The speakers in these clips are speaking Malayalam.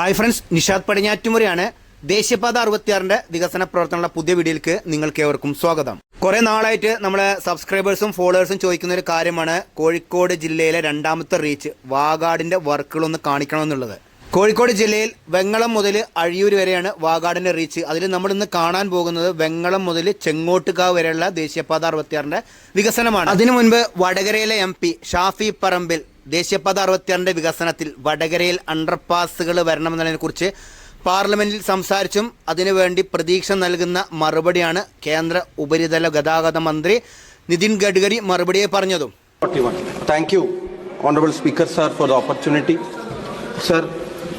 Hi friends Nishad പടിഞ്ഞാറ്റുമുറിയാണ്. ദേശീയപാത അറുപത്തിയാറിന്റെ വികസന പ്രവർത്തനമുള്ള പുതിയ വീഡിയോയിലേക്ക് നിങ്ങൾക്ക് ഏവർക്കും സ്വാഗതം. കുറെ നാളായിട്ട് നമ്മളെ സബ്സ്ക്രൈബേഴ്സും ഫോളോവേഴ്സും ചോദിക്കുന്ന ഒരു കാര്യമാണ് കോഴിക്കോട് ജില്ലയിലെ രണ്ടാമത്തെ റീച്ച് വാഗാടിന്റെ വർക്കുകളൊന്ന് കാണിക്കണമെന്നുള്ളത്. കോഴിക്കോട് ജില്ലയിൽ വെങ്ങളം മുതൽ അഴിയൂർ വരെയാണ് വാഗാടിന്റെ റീച്ച് അതിൽ നമ്മൾ ഇന്ന് കാണാൻ പോകുന്നത് വെങ്ങളം മുതൽ ചെങ്ങോട്ടുകാവ് വരെയുള്ള ദേശീയപാത അറുപത്തിയാറിന്റെ വികസനമാണ്. അതിനു മുൻപ് വടകരയിലെ എം ഷാഫി പറമ്പിൽ ദേശീയപാത അറുപത്തിരണ്ട് വികസനത്തിൽ വടകരയിൽ അണ്ടർപാസുകൾ വരണമെന്നതിനെക്കുറിച്ച് പാർലമെന്റിൽ സംസാരിച്ചും അതിനുവേണ്ടി പ്രതീക്ഷ നൽകുന്ന മറുപടിയാണ് കേന്ദ്ര ഉപരിതല ഗതാഗത മന്ത്രി നിതിൻ ഗഡ്കരി മറുപടിയെ പറഞ്ഞതും. Thank honourable speaker sir for the opportunity sir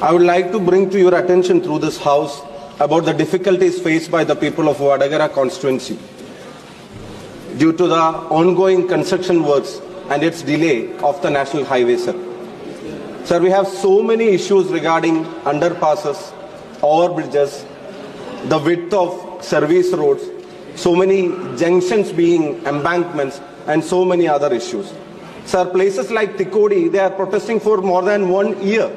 I would like to bring to your attention through this house about the difficulties face by the people of Vadakara constituency due to the ongoing construction works and its delay of the national highway, sir. Sir, we have so many issues regarding underpasses, overbridges, the width of service roads, so many junctions being embankments, and so many other issues. Sir, places like Tikodi, they are protesting for more than one year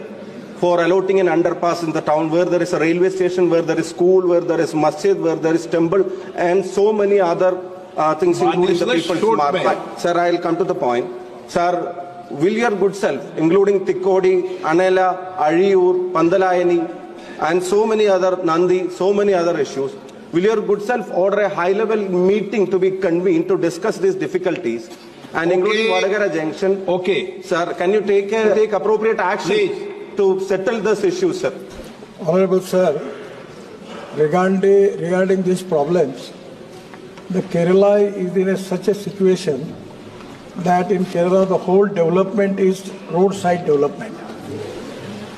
for allotting an underpass in the town where there is a railway station, where there is school, where there is masjid, where there is temple, and so many other uh, things including the Manishla people's should market. Sir, I'll come to the point. Sir, will your good self, including Tikkodi, Anela, Ariyur, Pandalayani, and so many other Nandi, so many other issues, will your good self order a high-level meeting to be convened to discuss these difficulties and including Okay. Vadagara Junction? Okay. Sir, can you take a, take appropriate action Please. to settle this issue, sir? Honorable Sir, regarding, regarding these problems, the Kerala is in a, such a situation that in Kerala the whole development is roadside development.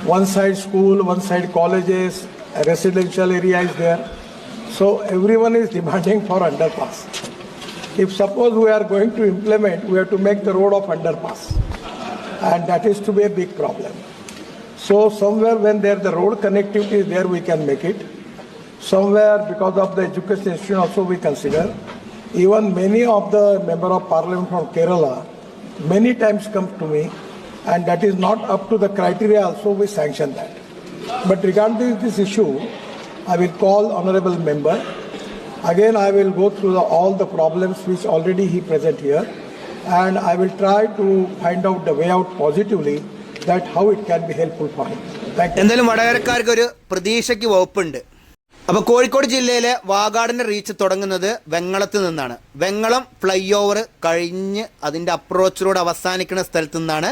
One side school, one side colleges, a residential area is there. So everyone is demanding for underpass. If suppose we are going to implement, we have to make the road of underpass. And that is to be a big problem. So somewhere when there the road connectivity is there, we can make it. Somewhere because of the education institution also we consider. Even many of the member of parliament from Kerala many times come to me and that is not up to the criteria also we sanction that. But regarding this issue, I will call honorable member. Again, I will go through the, all the problems which already he present here and I will try to find out the way out positively that how it can be helpful for him. Thank you. എന്തായാലും വടകരക്കാർക്ക് ഒരു പ്രതീക്ഷയ്ക്ക് വകുപ്പുണ്ട് അപ്പൊ കോഴിക്കോട് ജില്ലയിലെ വാഗാടിന്റെ റീച്ച് തുടങ്ങുന്നത് വെങ്ങളത്ത് നിന്നാണ്. വെങ്ങളം ഫ്ലൈ ഓവർ കഴിഞ്ഞ് അതിന്റെ അപ്രോച്ച് റോഡ് അവസാനിക്കുന്ന സ്ഥലത്ത് നിന്നാണ്.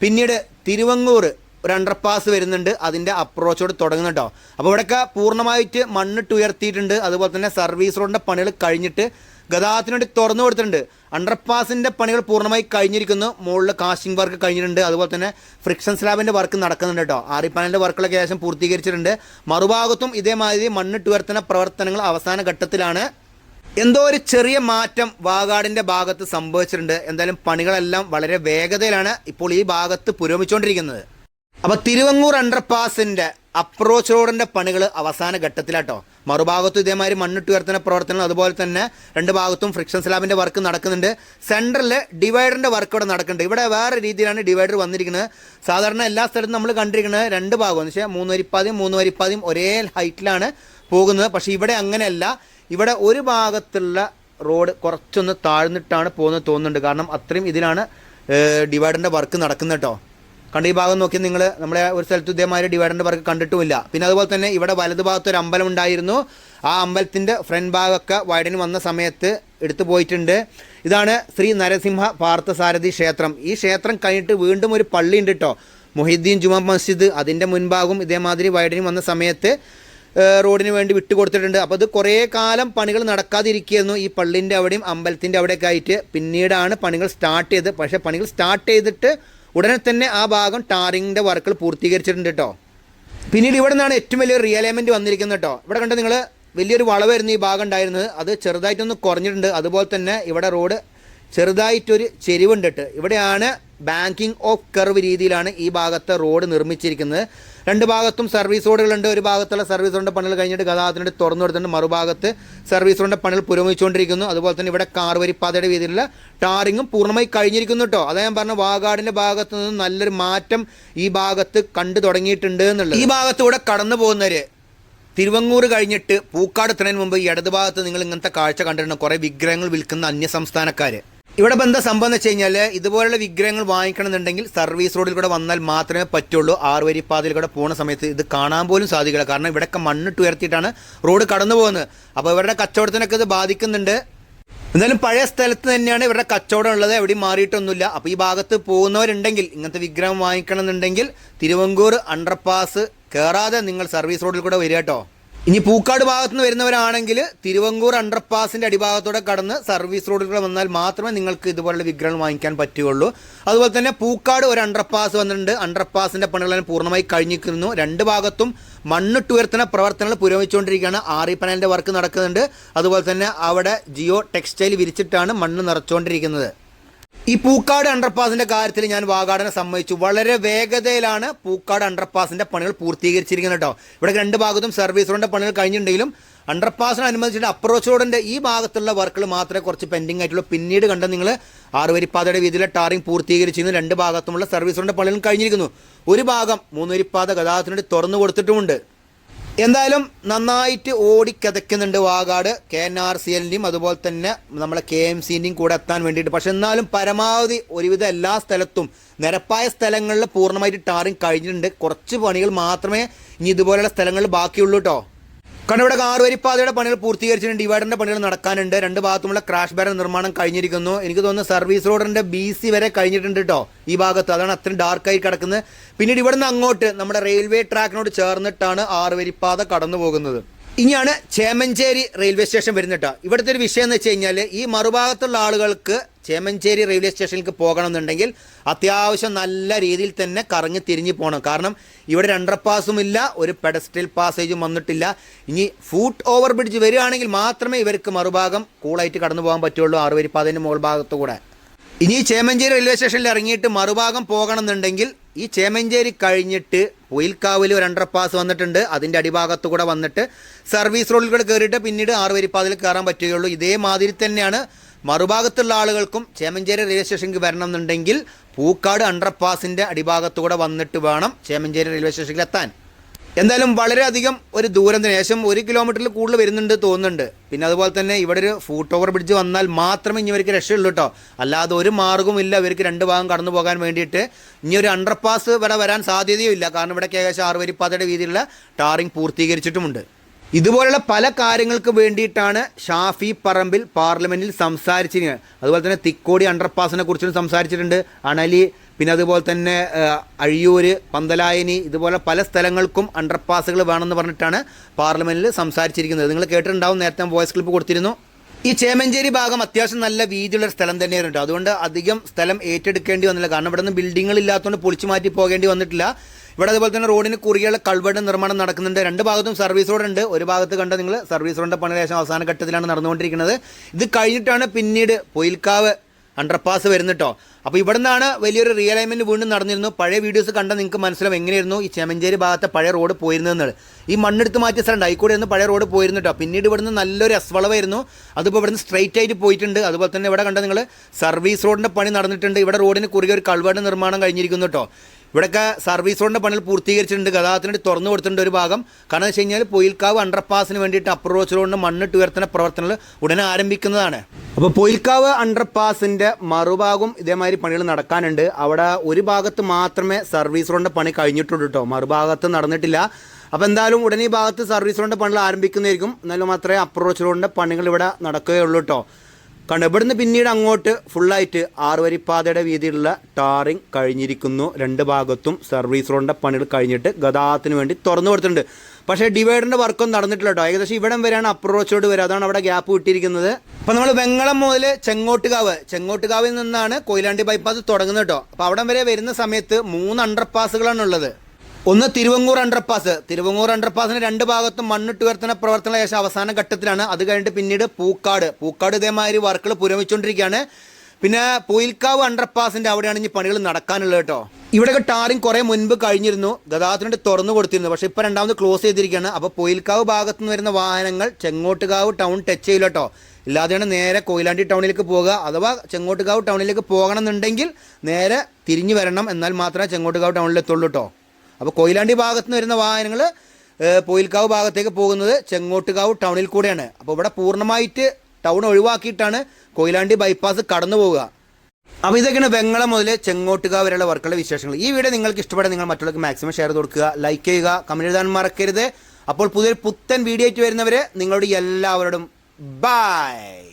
പിന്നീട് തിരുവങ്ങൂർ ഒരു അണ്ടർപാസ് വരുന്നുണ്ട്. അതിന്റെ അപ്രോച്ചോട് തുടങ്ങുന്നുണ്ടോ അപ്പോൾ ഇവിടെയൊക്കെ പൂർണമായിട്ട് മണ്ണിട്ട് ഉയർത്തിയിട്ടുണ്ട്. അതുപോലെ തന്നെ സർവീസ് റോഡിന്റെ പണികൾ കഴിഞ്ഞിട്ട് ഗതാഗതത്തിന് വേണ്ടി തുറന്നു കൊടുത്തിട്ടുണ്ട്. അണ്ടർപാസിന്റെ പണികൾ പൂർണമായി കഴിഞ്ഞിരിക്കുന്നു. മുകളിൽ കാസ്റ്റിംഗ് വർക്ക് കഴിഞ്ഞിട്ടുണ്ട്. അതുപോലെ തന്നെ ഫ്രിക്ഷൻ സ്ലാബിന്റെ വർക്ക് നടക്കുന്നുണ്ട് കേട്ടോ. ആറിപ്പാനലിന്റെ വർക്കുകളൊക്കെ ഏകദേശം പൂർത്തീകരിച്ചിട്ടുണ്ട്. മറുഭാഗത്തും ഇതേമാതിരി മണ്ണിട്ട് ഉയർത്തുന്ന പ്രവർത്തനങ്ങൾ അവസാന ഘട്ടത്തിലാണ്. എന്തോ ഒരു ചെറിയ മാറ്റം വാഗാടിന്റെ ഭാഗത്ത് സംഭവിച്ചിട്ടുണ്ട്. എന്തായാലും പണികളെല്ലാം വളരെ വേഗതയിലാണ് ഇപ്പോൾ ഈ ഭാഗത്ത് പുരോഗമിച്ചുകൊണ്ടിരിക്കുന്നത്. അപ്പോൾ തിരുവങ്ങൂർ അണ്ടർപാസിന്റെ അപ്രോച്ച് റോഡിന്റെ പണികൾ അവസാന ഘട്ടത്തിലാട്ടോ. മറുഭാഗത്തും ഇതേമാതിരി മണ്ണിട്ട് ഉയർത്തുന്ന പ്രവർത്തനങ്ങൾ അതുപോലെ തന്നെ രണ്ട് ഭാഗത്തും ഫ്രിക്ഷൻ സ്ലാബിന്റെ വർക്ക് നടക്കുന്നുണ്ട്. സെന്ററിൽ ഡിവൈഡറിന്റെ വർക്ക് ഇവിടെ നടക്കുന്നുണ്ട്. ഇവിടെ വേറെ രീതിയിലാണ് ഡിവൈഡർ വന്നിരിക്കുന്നത്. സാധാരണ എല്ലാ സ്ഥലത്തും നമ്മൾ കണ്ടിരിക്കുന്നത് രണ്ട് ഭാഗം എന്ന് വെച്ചാൽ മൂന്ന് വരിപ്പാതിയും മൂന്ന് വരിപ്പാതിയും ഒരേ ഹൈറ്റിലാണ് പോകുന്നത്. പക്ഷേ ഇവിടെ അങ്ങനെയല്ല. ഇവിടെ ഒരു ഭാഗത്തുള്ള റോഡ് കുറച്ചൊന്ന് താഴ്ന്നിട്ടാണ് പോകുന്നത് തോന്നുന്നുണ്ട്. കാരണം അത്രയും ഇതിലാണ് ഡിവൈഡറിന്റെ വർക്ക് നടക്കുന്നത് കേട്ടോ കണ്ട ഈ ഭാഗം നോക്കി നിങ്ങൾ നമ്മളെ ഒരു സ്ഥലത്ത് ഇതേമാതിരി ഡിവൈഡന്റെ വർക്ക് കണ്ടിട്ടുമില്ല. പിന്നെ അതുപോലെ തന്നെ ഇവിടെ വലതു ഭാഗത്ത് ഒരു അമ്പലം ഉണ്ടായിരുന്നു. ആ അമ്പലത്തിന്റെ ഫ്രണ്ട് ഭാഗമൊക്കെ വൈഡന് വന്ന സമയത്ത് എടുത്തു പോയിട്ടുണ്ട്. ഇതാണ് ശ്രീ നരസിംഹ പാർത്ഥസാരഥി ക്ഷേത്രം. ഈ ക്ഷേത്രം കഴിഞ്ഞിട്ട് വീണ്ടും ഒരു പള്ളി ഉണ്ട് കേട്ടോ മൊഹിദ്ദീൻ ജുമാ മസ്ജിദ് അതിന്റെ മുൻഭാഗം ഇതേമാതിരി വൈഡന് വന്ന സമയത്ത് റോഡിന് വേണ്ടി വിട്ടുകൊടുത്തിട്ടുണ്ട്. അപ്പോൾ അത് കുറേ കാലം പണികൾ നടക്കാതിരിക്കുകയായിരുന്നു ഈ പള്ളിന്റെ അവിടെയും അമ്പലത്തിന്റെ അവിടെയൊക്കെ ആയിട്ട്. പിന്നീടാണ് പണികൾ സ്റ്റാർട്ട് ചെയ്ത് പക്ഷേ പണികൾ സ്റ്റാർട്ട് ചെയ്തിട്ട് ഉടനെ തന്നെ ആ ഭാഗം ടാറിങ്ങിന്റെ വർക്കുകൾ പൂർത്തീകരിച്ചിട്ടുണ്ട് കേട്ടോ. പിന്നീട് ഇവിടെ നിന്നാണ് ഏറ്റവും വലിയ റിയലൈൻമെന്റ് വന്നിരിക്കുന്നത് കേട്ടോ. ഇവിടെ കണ്ട് നിങ്ങൾ വലിയൊരു വളവായിരുന്നു ഈ ഭാഗം ഉണ്ടായിരുന്നത്. അത് ചെറുതായിട്ടൊന്ന് കുറഞ്ഞിട്ടുണ്ട്. അതുപോലെ തന്നെ ഇവിടെ റോഡ് ചെറുതായിട്ടൊരു ചെരിവുണ്ടിട്ട് ഇവിടെയാണ് ബാങ്കിങ് ഓഫ് കർവ് രീതിയിലാണ് ഈ ഭാഗത്തെ റോഡ് നിർമ്മിച്ചിരിക്കുന്നത്. രണ്ട് ഭാഗത്തും സർവീസ് റോഡുകളുണ്ട് ഒരു ഭാഗത്തുള്ള സർവീസ് റോഡിന്റെ പണികൾ കഴിഞ്ഞിട്ട് ഗതാഗതത്തിന് വേണ്ടി തുറന്നു കൊടുത്തിട്ടുണ്ട്. മറുഭാഗത്ത് സർവീസ് റോഡിന്റെ പണികൾ പുരോഗമിച്ചുകൊണ്ടിരിക്കുന്നു. അതുപോലെ തന്നെ ഇവിടെ കാർവരിപ്പാതയുടെ രീതിയിലുള്ള ടാറിങ്ങും പൂർണമായി കഴിഞ്ഞിരിക്കുന്നു കേട്ടോ അതാ ഞാൻ പറഞ്ഞ വാഗാടിന്റെ ഭാഗത്ത് നിന്ന് നല്ലൊരു മാറ്റം ഈ ഭാഗത്ത് കണ്ടു തുടങ്ങിയിട്ടുണ്ട് എന്നുള്ളത്. ഈ ഭാഗത്തൂടെ കടന്നു പോകുന്നവര് തിരുവങ്ങൂർ കഴിഞ്ഞിട്ട് പൂക്കാട് എത്തുന്നതിന് മുമ്പ് ഈ ഇടതുഭാഗത്ത് നിങ്ങൾ ഇങ്ങനത്തെ കാഴ്ച കണ്ടിട്ടുണ്ട്. കുറേ വിഗ്രഹങ്ങൾ വിൽക്കുന്ന അന്യ സംസ്ഥാനക്കാർ ഇവിടെ ബന്ധം സംഭവം എന്ന് വെച്ച് കഴിഞ്ഞാൽ ഇതുപോലുള്ള വിഗ്രഹങ്ങൾ വാങ്ങിക്കണമെന്നുണ്ടെങ്കിൽ സർവീസ് റോഡിൽ കൂടെ വന്നാൽ മാത്രമേ പറ്റുള്ളൂ. ആറ് ആറുവരിപ്പാതയിൽ കൂടെ പോകുന്ന സമയത്ത് ഇത് കാണാൻ പോലും സാധിക്കില്ല കാരണം ഇവിടെയൊക്കെ മണ്ണിട്ട് ഉയർത്തിയിട്ടാണ് റോഡ് കടന്നു പോകുന്നത്. അപ്പോൾ ഇവരുടെ കച്ചവടത്തിനൊക്കെ ഇത് ബാധിക്കുന്നുണ്ട്. എന്നാലും പഴയ സ്ഥലത്ത് തന്നെയാണ് ഇവരുടെ കച്ചവടം ഉള്ളത്. എവിടെ മാറിയിട്ടൊന്നുമില്ല. അപ്പോൾ ഈ ഭാഗത്ത് പോകുന്നവരുണ്ടെങ്കിൽ ഇങ്ങനത്തെ വിഗ്രഹം വാങ്ങിക്കണം എന്നുണ്ടെങ്കിൽ തിരുവങ്കൂർ അണ്ടർപാസ് കയറാതെ നിങ്ങൾ സർവീസ് റോഡിൽ കൂടെ വരിക കേട്ടോ. ഇനി പൂക്കാട് ഭാഗത്ത് നിന്ന് വരുന്നവരാണെങ്കിൽ തിരുവങ്കൂർ അണ്ടർപാസിന്റെ അടിഭാഗത്തൂടെ കടന്ന് സർവീസ് റോഡിൽ കൂടെ വന്നാൽ മാത്രമേ നിങ്ങൾക്ക് ഇതുപോലുള്ള വിഗ്രഹങ്ങൾ വാങ്ങിക്കാൻ പറ്റുകയുള്ളൂ. അതുപോലെ തന്നെ പൂക്കാട് ഒരു അണ്ടർപാസ് വന്നിട്ടുണ്ട്. അണ്ടർപാസിന്റെ പണികളെല്ലാം പൂർണമായി കഴിഞ്ഞിരിക്കുന്നു. രണ്ട് ഭാഗത്തും മണ്ണിട്ടുയർത്തുന്ന പ്രവർത്തനങ്ങൾ പുരോഗമിച്ചുകൊണ്ടിരിക്കുകയാണ്. ആറി പനലിന്റെ വർക്ക് നടക്കുന്നുണ്ട്. അതുപോലെ തന്നെ അവിടെ ജിയോ ടെക്സ്റ്റൈൽ വിരിച്ചിട്ടാണ് മണ്ണ് നിറച്ചുകൊണ്ടിരിക്കുന്നത്. ഈ പൂക്കാട് അണ്ടർപാസിന്റെ കാര്യത്തിൽ ഞാൻ വാഗാടനെ സമ്മതിച്ചു. വളരെ വേഗതയിലാണ് പൂക്കാട് അണ്ടർപാസിന്റെ പണികൾ പൂർത്തീകരിച്ചിരിക്കുന്നത് കേട്ടോ ഇവിടെ രണ്ട് ഭാഗത്തും സർവീസ് റോഡിന്റെ പണികൾ കഴിഞ്ഞിട്ടുണ്ടെങ്കിലും അണ്ടർപാസിന് അനുബന്ധിച്ചിട്ട് അപ്രോച്ച് റോഡിന്റെ ഈ ഭാഗത്തുള്ള വർക്കുകൾ മാത്രമേ കുറച്ച് പെൻഡിങ് ആയിട്ടുള്ളൂ. പിന്നീട് കണ്ട നിങ്ങൾ ആറുവരിപ്പാതയുടെ വീതിയിലെ ടാറിംഗ് പൂർത്തീകരിച്ചിരുന്നു. രണ്ട് ഭാഗത്തുമുള്ള സർവീസ് റോഡിന്റെ പണികൾ കഴിഞ്ഞിരിക്കുന്നു. ഒരു ഭാഗം മൂന്നുവരിപ്പാത ഗതാഗതത്തിനുവേണ്ടി തുറന്നു കൊടുത്തിട്ടുമുണ്ട്. എന്തായാലും നന്നായിട്ട് ഓടിക്കതയ്ക്കുന്നുണ്ട് വാഗാട്. കെ എൻ ആർ സി എല്ലിന്റെയും അതുപോലെ തന്നെ നമ്മളെ കെ എം സിന്റെയും കൂടെ എത്താൻ വേണ്ടിയിട്ട്. പക്ഷെ എന്നാലും പരമാവധി ഒരുവിധ എല്ലാ സ്ഥലത്തും നിരപ്പായ സ്ഥലങ്ങളിൽ പൂർണമായിട്ട് ടാറിങ് കഴിഞ്ഞിട്ടുണ്ട്. കുറച്ച് പണികൾ മാത്രമേ ഇനി ഇതുപോലെയുള്ള സ്ഥലങ്ങളിൽ ബാക്കിയുള്ളൂ കേട്ടോ കാരണം ഇവിടെ കാറുവരിപ്പാതയുടെ പണികൾ പൂർത്തീകരിച്ചിട്ടുണ്ട്. ഡിവൈഡറിന്റെ പണികൾ നടക്കാനുണ്ട്. രണ്ട് ഭാഗത്തുമുള്ള ക്രാഷ് ബാരൻ നിർമ്മാണം കഴിഞ്ഞിരിക്കുന്നു. എനിക്ക് തോന്നുന്നു സർവീസ് റോഡിന്റെ ബി സി വരെ കഴിഞ്ഞിട്ടുണ്ട് കേട്ടോ ഈ ഭാഗത്ത്. അതാണ് അത്രയും ഡാർക്കായി കിടക്കുന്നത്. പിന്നീട് ഇവിടുന്ന് അങ്ങോട്ട് നമ്മുടെ റെയിൽവേ ട്രാക്കിനോട് ചേർന്നിട്ടാണ് ആറുവരിപ്പാത കടന്നു പോകുന്നത് ഇനിയാണ് ചേമഞ്ചേരി റെയിൽവേ സ്റ്റേഷൻ വരുന്നത് കേട്ടോ. ഇവിടുത്തെ ഒരു വിഷയം എന്ന് വെച്ച് കഴിഞ്ഞാൽ ഈ മറുഭാഗത്തുള്ള ആളുകൾക്ക് ചേമഞ്ചേരി റെയിൽവേ സ്റ്റേഷനിലേക്ക് പോകണമെന്നുണ്ടെങ്കിൽ അത്യാവശ്യം നല്ല രീതിയിൽ തന്നെ കറങ്ങി തിരിഞ്ഞു പോകണം. കാരണം ഇവിടെ രണ്ടര പാസും ഇല്ല ഒരു പെഡസ്ട്രിയൽ പാസേജും വന്നിട്ടില്ല. ഇനി ഫൂട്ട് ഓവർ ബ്രിഡ്ജ് വരികയാണെങ്കിൽ മാത്രമേ ഇവർക്ക് മറുഭാഗം കൂളായിട്ട് കടന്നു പോകാൻ പറ്റുള്ളൂ ആറുവരിപ്പാതിന്റെ മുകൾ ഭാഗത്തു കൂടെ. ഇനി ചേമഞ്ചേരി റെയിൽവേ സ്റ്റേഷനിൽ ഇറങ്ങിയിട്ട് മറുഭാഗം പോകണമെന്നുണ്ടെങ്കിൽ ഈ ചേമഞ്ചേരി കഴിഞ്ഞിട്ട് പൊയിൽക്കാവിൽ ഒരു അണ്ടർ പാസ് വന്നിട്ടുണ്ട്. അതിന്റെ അടിഭാഗത്തു കൂടെ വന്നിട്ട് സർവീസ് റോഡിൽ കൂടെ കയറിയിട്ട് പിന്നീട് ആറുവരിപ്പാതിൽ കയറാൻ പറ്റുകയുള്ളൂ. ഇതേമാതിരി തന്നെയാണ് മറുഭാഗത്തുള്ള ആളുകൾക്കും ചേമഞ്ചേരി റെയിൽവേ സ്റ്റേഷനിലേക്ക് വരണം എന്നുണ്ടെങ്കിൽ പൂക്കാട് അണ്ടർ പാസിന്റെ അടിഭാഗത്തു കൂടെ വന്നിട്ട് വേണം ചേമഞ്ചേരി റെയിൽവേ സ്റ്റേഷനിൽ എത്താൻ. എന്തായാലും വളരെയധികം ഒരു ദൂരം തന്നെ ഏകദേശം ഒരു കിലോമീറ്ററിൽ കൂടുതൽ വരുന്നുണ്ട് തോന്നുന്നുണ്ട്. പിന്നെ അതുപോലെ തന്നെ ഇവിടെ ഒരു ഫൂട്ട് ഓവർ ബ്രിഡ്ജ് വന്നാൽ മാത്രമേ ഇനി ഇവർക്ക് രക്ഷയുള്ളൂ കേട്ടോ. അല്ലാതെ ഒരു മാർഗവുമില്ല ഇവർക്ക് രണ്ട് ഭാഗം കടന്നു പോകാൻ വേണ്ടിയിട്ട്. ഇനി ഒരു അണ്ടർപാസ് ഇവിടെ വരാൻ സാധ്യതയും ഇല്ല. കാരണം ഇവിടെ ഏകദേശം ആറുവരിപ്പാതയുടെ രീതിയിലുള്ള ടാറിംഗ് പൂർത്തീകരിച്ചിട്ടുമുണ്ട്. ഇതുപോലുള്ള പല കാര്യങ്ങൾക്ക് വേണ്ടിയിട്ടാണ് ഷാഫി പറമ്പിൽ പാർലമെന്റിൽ സംസാരിച്ചിരിക്കുന്നത് അതുപോലെ തന്നെ തിക്കോടി അണ്ടർപാസിനെ കുറിച്ചും സംസാരിച്ചിട്ടുണ്ട്. അണലി പിന്നെ അതുപോലെ തന്നെ അഴിയൂർ പന്തലായനി ഇതുപോലെ പല സ്ഥലങ്ങൾക്കും അണ്ടർപാസുകൾ വേണമെന്ന് പറഞ്ഞിട്ടാണ് പാർലമെന്റിൽ സംസാരിച്ചിരിക്കുന്നത്. നിങ്ങൾ കേട്ടിട്ടുണ്ടാവും നേരത്തെ വോയിസ് ക്ലിപ്പ് കൊടുത്തിരുന്നു. ഈ ചേമഞ്ചേരി ഭാഗം അത്യാവശ്യം നല്ല വീതിയുള്ള സ്ഥലം തന്നെയാണ് അതുകൊണ്ട് അധികം സ്ഥലം ഏറ്റെടുക്കേണ്ടി വന്നില്ല. കാരണം ഇവിടെ നിന്ന് ബിൽഡിങ്ങുകൾ ഇല്ലാത്തതുകൊണ്ട് പൊളിച്ചു മാറ്റി പോകേണ്ടി വന്നിട്ടില്ല. ഇവിടെ അതുപോലെ തന്നെ റോഡിന് കുറിയുള്ള കൾവയുടെ നിർമ്മാണം നടക്കുന്നുണ്ട്. രണ്ട് ഭാഗത്തും സർവീസ് റോഡ് ഉണ്ട്. ഒരു ഭാഗത്ത് കണ്ട നിങ്ങൾ സർവീസ് റോഡിന്റെ പണി അവസാന ഘട്ടത്തിലാണ് നടന്നുകൊണ്ടിരിക്കുന്നത്. ഇത് കഴിഞ്ഞിട്ടാണ് പിന്നീട് പൊയിൽക്കാവ് അണ്ടർപാസ് വരുന്നിട്ടോ. അപ്പോൾ ഇവിടെ നിന്നാണ് വലിയൊരു റിയലൈൻമെന്റ് വീണ്ടും നടന്നിരുന്നു. പഴയ വീഡിയോസ് കണ്ടാൽ നിങ്ങൾക്ക് മനസ്സിലാവും എങ്ങനെയായിരുന്നു ഈ ചെമഞ്ചേരി ഭാഗത്തെ പഴയ റോഡ് പോയിരുന്നതെന്നുള്ളത്. ഈ മണ്ണെടുത്ത് മാറ്റിയ സ്ഥലം നിന്ന് പഴയ റോഡ് പോയിരുന്നു കേട്ടോ. പിന്നീട് ഇവിടുന്ന് നല്ലൊരു എസ്വളവായിരുന്നു അതിപ്പോൾ ഇവിടുന്ന് സ്ട്രൈറ്റ് ആയിട്ട് പോയിട്ടുണ്ട്. അതുപോലെ തന്നെ ഇവിടെ കണ്ട നിങ്ങൾ സർവീസ് റോഡിന്റെ പണി നടന്നിട്ടുണ്ട്. ഇവിടെ റോഡിന് കുറുകെ ഒരു കൾവയുടെ നിർമ്മാണം കഴിഞ്ഞിരിക്കുന്നു കേട്ടോ. ഇവിടെയൊക്കെ സർവീസ് റോഡിന്റെ പണികൾ പൂർത്തീകരിച്ചിട്ടുണ്ട്. ഗതാഗതത്തിന് തുറന്നു കൊടുത്തിട്ടുണ്ട് ഒരു ഭാഗം. കാരണം വെച്ച് കഴിഞ്ഞാൽ പൊയിൽക്കാവ് അണ്ടർപാസിന് വേണ്ടിയിട്ട് അപ്രോച്ച് റോഡിന് മണ്ണിട്ട് ഉയർത്തുന്ന പ്രവർത്തനങ്ങൾ ഉടനെ ആരംഭിക്കുന്നതാണ്. അപ്പോൾ പൊയിൽക്കാവ് അണ്ടർപാസിന്റെ മറുഭാഗം ഇതേമാതിരി പണികൾ നടക്കാനുണ്ട്. അവിടെ ഒരു ഭാഗത്ത് മാത്രമേ സർവീസ് റോഡിന്റെ പണി കഴിഞ്ഞിട്ടുള്ളൂ കേട്ടോ. മറുഭാഗത്ത് നടന്നിട്ടില്ല. അപ്പോൾ എന്തായാലും ഉടനെ ഈ ഭാഗത്ത് സർവീസ് റോഡിന്റെ പണികൾ ആരംഭിക്കുന്നതായിരിക്കും. എന്നാലും മാത്രമേ അപ്രോച്ച് റോഡിന്റെ പണികൾ ഇവിടെ നടക്കുകയുള്ളൂ കേട്ടോ. കാരണം ഇവിടുന്ന് പിന്നീട് അങ്ങോട്ട് ഫുള്ളായിട്ട് ആറുവരിപ്പാതയുടെ വീതിയിലുള്ള ടാറിങ് കഴിഞ്ഞിരിക്കുന്നു. രണ്ട് ഭാഗത്തും സർവീസ് റോഡിന്റെ പണികൾ കഴിഞ്ഞിട്ട് ഗതാഗതത്തിന് വേണ്ടി തുറന്നു കൊടുത്തിട്ടുണ്ട്. പക്ഷേ ഡിവൈഡറിന്റെ വർക്കൊന്നും നടന്നിട്ടില്ല കേട്ടോ ഏകദേശം ഇവിടം വരെയാണ് അപ്രോച്ച് റോഡ് വരെ അതാണ് അവിടെ ഗ്യാപ്പ് വിട്ടിരിക്കുന്നത്. അപ്പോൾ നമ്മൾ വെങ്ങളം മുതൽ ചെങ്ങോട്ടുകാവ്. ചെങ്ങോട്ടുകാവിൽ നിന്നാണ് കൊയിലാണ്ടി ബൈപ്പാസ് തുടങ്ങുന്നത് കേട്ടോ അപ്പോൾ അവിടം വരെ വരുന്ന സമയത്ത് മൂന്ന് അണ്ടർപാസുകളാണ് ഉള്ളത്. ഒന്ന് തിരുവങ്ങൂർ അണ്ടർപാസ് തിരുവങ്ങൂർ അണ്ടർപാസിന് രണ്ട് ഭാഗത്തും മണ്ണിട്ട് ഉയർത്തുന്ന പ്രവർത്തന ശേഷം അവസാന ഘട്ടത്തിലാണ്. അത് കഴിഞ്ഞിട്ട് പിന്നീട് പൂക്കാട്. പൂക്കാട് ഇതേമാതിരി വർക്കുകൾ പുരോഗമിച്ചുകൊണ്ടിരിക്കുകയാണ്. പിന്നെ പൂയിൽക്കാവ് അണ്ടർപാസിന്റെ അവിടെയാണ് ഇനി പണികൾ നടക്കാനുള്ളത് കേട്ടോ. ഇവിടെയൊക്കെ ടാറിങ് കുറേ മുൻപ് കഴിഞ്ഞിരുന്നു. ഗതാഗതത്തിനുണ്ട് തുറന്നു കൊടുത്തിരുന്നു. പക്ഷേ ഇപ്പോൾ രണ്ടാമത് ക്ലോസ് ചെയ്തിരിക്കുകയാണ്. അപ്പോൾ പൊയിൽക്കാവ് ഭാഗത്തു നിന്ന് വരുന്ന വാഹനങ്ങൾ ചെങ്ങോട്ടുകാവ് ടൗൺ ടച്ച് ചെയ്യില്ല കേട്ടോ. ഇല്ലാതെയാണ് നേരെ കൊയിലാണ്ടി ടൗണിലേക്ക് പോകുക അഥവാ ചെങ്ങോട്ടുകാവ് ടൗണിലേക്ക് പോകണമെന്നുണ്ടെങ്കിൽ നേരെ തിരിഞ്ഞു വരണം. എന്നാൽ മാത്രമേ ചെങ്ങോട്ടുകാവ് ടൗണിൽ എത്തുള്ളൂ കേട്ടോ. അപ്പോൾ കൊയിലാണ്ടി ഭാഗത്ത് നിന്ന് വരുന്ന വാഹനങ്ങൾ പൊയിൽക്കാവ് ഭാഗത്തേക്ക് പോകുന്നത് ചെങ്ങോട്ടുകാവ് ടൗണിൽ കൂടെയാണ്. അപ്പോൾ ഇവിടെ പൂർണമായിട്ട് ടൗൺ ഒഴിവാക്കിയിട്ടാണ് കൊയിലാണ്ടി ബൈപ്പാസ് കടന്നു പോവുക. അപ്പോൾ ഇതൊക്കെയാണ് വെങ്ങളം മുതൽ ചെങ്ങോട്ടുകാവ് വരെയുള്ള വർക്കുകളുടെ വിശേഷങ്ങൾ. ഈ വീഡിയോ നിങ്ങൾക്ക് ഇഷ്ടപ്പെടാൻ നിങ്ങൾ മറ്റുള്ളവർക്ക് മാക്സിമം ഷെയർ കൊടുക്കുക ലൈക്ക് ചെയ്യുക കമന്റ് എഴുതാൻ മറക്കരുത്. അപ്പോൾ പുതിയൊരു പുത്തൻ വീഡിയോ ആയിട്ട് വരുന്നവരെ നിങ്ങളോട് എല്ലാവരോടും ബൈ